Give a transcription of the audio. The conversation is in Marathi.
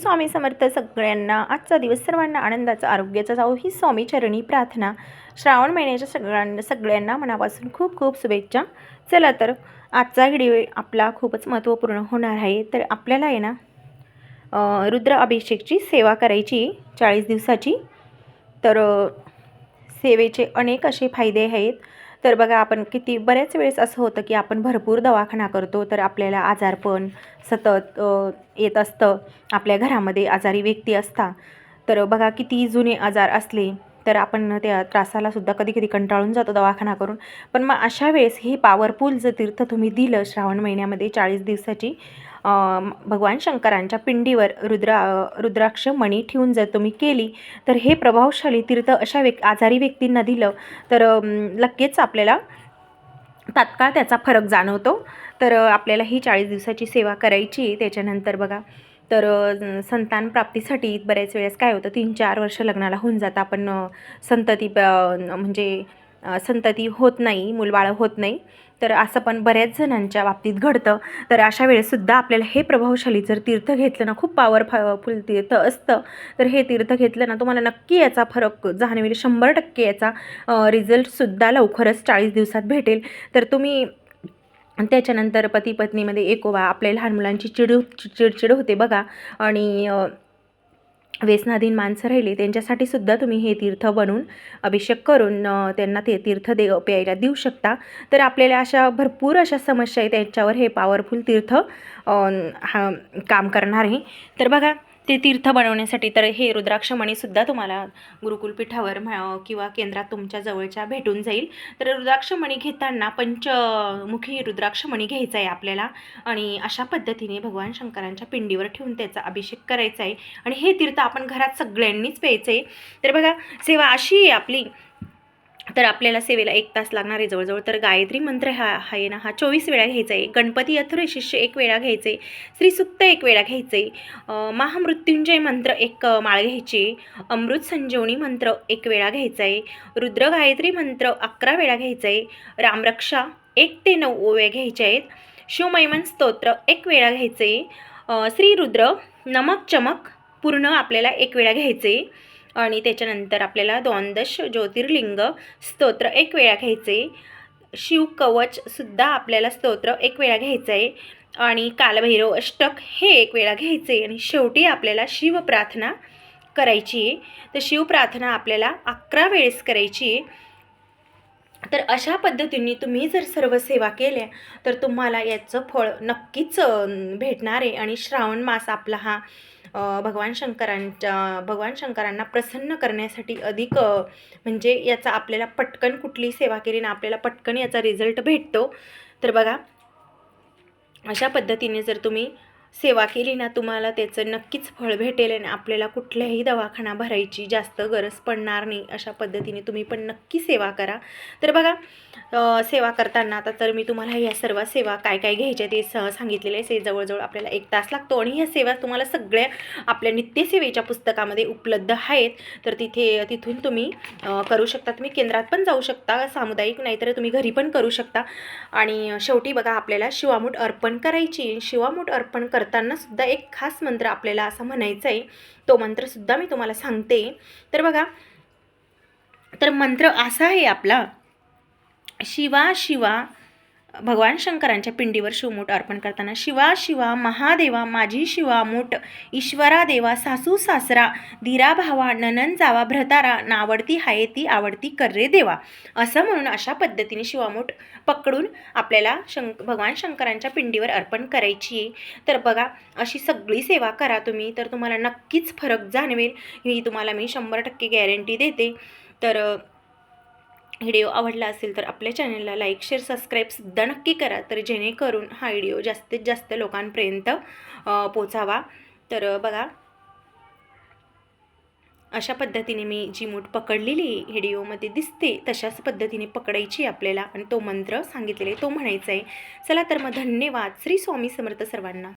स्वामी समर्थ सगळ्यांना आजचा दिवस सर्वांना आनंदाचा आरोग्याचा जाऊ ही स्वामी चरणी प्रार्थना. श्रावण महिन्याच्या सगळ्यांना सगळ्यांना मनापासून खूप खूप शुभेच्छा. चला तर आजचा व्हिडिओ आपला खूपच महत्त्वपूर्ण होणार आहे. तर आपल्याला आहे ना रुद्र अभिषेकची सेवा करायची चाळीस दिवसाची. तर सेवेचे अनेक असे फायदे आहेत. तर बघा आपण किती बऱ्याच वेळेस असं होतं की आपण भरपूर दवाखाना करतो तर आपल्याला आजारपण सतत येत असतं. आपल्या घरामध्ये आजारी व्यक्ती असता. तर बघा किती जुने आजार असले तर आपण त्या त्रासालासुद्धा कधी कधी कंटाळून जातो दवाखाना करून. पण मग अशा वेळेस हे पॉवरफुल जर तीर्थ तुम्ही दिलं श्रावण महिन्यामध्ये चाळीस दिवसाची भगवान शंकरांच्या पिंडीवर रुद्रा रुद्राक्ष मणी ठेवून जर तुम्ही केली तर हे प्रभावशाली तीर्थ अशा व्यक् आजारी व्यक्तींना दिलं तर लगेच आपल्याला तात्काळ त्याचा फरक जाणवतो. तर आपल्याला ही चाळीस दिवसाची सेवा करायची त्याच्यानंतर बघा तर संतान प्राप्तीसाठी बऱ्याच वेळेस काय होतं तीन चार वर्ष लग्नाला होऊन जातं. आपण संतती प- म्हणजे संतती होत नाही मुलबाळं होत नाही. तर असं पण बऱ्याच जणांच्या बाबतीत घडतं. तर अशा वेळेससुद्धा आपल्याला हे प्रभावशाली जर तीर्थ घेतलं ना खूप पॉवरफुल तीर्थ असतं. तर हे तीर्थ घेतलं ना तुम्हाला नक्की याचा फरक जाणवेल. शंभर टक्के याचा रिझल्टसुद्धा लवकरच चाळीस दिवसात भेटेल. तर तुम्ही त्याच्यानंतर पती पत्नीमध्ये एकोबा आपल्या लहान मुलांची चिड चिडचिड होते बघा. आणि व्यसनाधीन माणसं राहिली त्यांच्यासाठी सुद्धा तुम्ही हे तीर्थ बनवून अभिषेक करून त्यांना ते तीर्थ दे प्यायला देऊ शकता. तर आपल्याला अशा भरपूर अशा समस्या आहेत त्यांच्यावर हे पॉवरफुल तीर्थ हा काम करणार आहे. तर बघा ते तीर्थ बनवण्यासाठी तर हे रुद्राक्षमणीसुद्धा तुम्हाला गुरुकुलपीठावर म्ह- किंवा केंद्रात तुमच्या जवळच्या भेटून जाईल. तर रुद्राक्षमणी घेताना पंचमुखी रुद्राक्षमणी घ्यायचं आहे आपल्याला आणि अशा पद्धतीने भगवान शंकरांच्या पिंडीवर ठेवून त्याचा अभिषेक करायचा आहे. आणि हे तीर्थ आपण घरात सगळ्यांनीच प्यायचं आहे. तर बघा सेवा अशी आहे आपली तर आपल्याला सेवेला एक तास लागणार आहे जवळजवळ. तर गायत्री मंत्र हा आहे ना हा चोवीस वेळा घ्यायचा आहे. गणपती अथुरे शिष्य एक वेळा घ्यायचे. श्रीसुक्त एक वेळा घ्यायचे. महामृत्युंजय मंत्र एक माळ घ्यायची. अमृत संजीवनी मंत्र एक वेळा घ्यायचा आहे. रुद्र गायत्री मंत्र अकरा वेळा घ्यायचा आहे. रामरक्षा एक ते नऊ ओव्या घ्यायचे आहेत. शिवमैमन स्तोत्र एक वेळा घ्यायचे. श्रीरुद्र श्री रुद्र नमक चमक पूर्ण आपल्याला एक वेळा घ्यायचे. आहे आणि त्याच्यानंतर आपल्याला द्वादश ज्योतिर्लिंग स्तोत्र एक वेळा घ्यायचे. शिवकवचसुद्धा आपल्याला स्तोत्र एक वेळा घ्यायचं आहे. आणि कालभैरव अष्टक हे एक वेळा घ्यायचे आणि शेवटी आपल्याला शिवप्रार्थना करायची आहे. तर शिवप्रार्थना आपल्याला अकरा वेळेस करायची आहे. तर अशा पद्धतीने तुम्ही जर सर्व सेवा केल्या तर तुम्हाला याचं फळ नक्कीच भेटणार आहे. आणि श्रावण मास आपला हा भगवान शंकरांच्या भगवान शंकरांना प्रसन्न करण्यासाठी अधिक म्हणजे याचा आपल्याला पटकन कुठली सेवा केली ना आपल्याला पटकन याचा रिझल्ट भेटतो. तर बघा अशा पद्धतीने जर तुम्ही सेवा केली ना तुम्हाला त्याचं नक्कीच फळ भेटेल आणि आपल्याला कुठल्याही दवाखाना भरायची जास्त गरज पडणार नाही अशा पद्धतीने तुम्ही पण नक्की सेवा करा. तर बघा सेवा करताना आता तर मी तुम्हाला ह्या सर्व सेवा काय काय घ्यायच्या ते स सांगितलेले आहे. से जवळजवळ आपल्याला एक तास लागतो आणि ह्या सेवा तुम्हाला सगळ्या आपल्या नित्यसेवेच्या पुस्तकामध्ये उपलब्ध आहेत. तर तिथे तिथून तुम्ही करू शकता. तुम्ही केंद्रात पण जाऊ शकता सामुदायिक नाहीतर तुम्ही घरी पण करू शकता. आणि शेवटी बघा आपल्याला शिवामूठ अर्पण करायची. शिवामूठ अर्पण करताना सुद्धा एक खास मंत्र आपल्याला असा म्हणायचा आहे तो मंत्रसुद्धा मी तुम्हाला सांगते. तर बघा तर मंत्र असा आहे आपला. शिवा शिवा भगवान शंकरांच्या पिंडीवर शिवमूठ अर्पण करताना शिवा शिवा महादेवा माझी शिवा मूठ ईश्वरा देवा सासू सासरा धीरा भावा ननन जावा भ्रतारा नावडती हाये ती आवडती कर्रे देवा. असं म्हणून अशा पद्धतीने शिवामूठ पकडून आपल्याला शंक भगवान शंकरांच्या पिंडीवर अर्पण करायची आहे. तर बघा अशी सगळी सेवा करा तुम्ही तर तुम्हाला नक्कीच फरक जाणवेल. ही तुम्हाला मी शंभर टक्के गॅरंटी देते. तर व्हिडिओ आवडला असेल तर आपल्या चॅनलला लाईक शेअर सबस्क्राईबसुद्धा नक्की करा तर जेणेकरून हा व्हिडिओ जास्तीत जास्त लोकांपर्यंत पोचावा. तर बघा. अशा पद्धतीने मी जी मूठ पकडलेली व्हिडिओमध्ये दिसते तशाच पद्धतीने पकडायची आपल्याला. आणि तो मंत्र सांगितलेला आहे तो म्हणायचा आहे चला तर मग धन्यवाद श्री स्वामी समर्थ सर्वांना.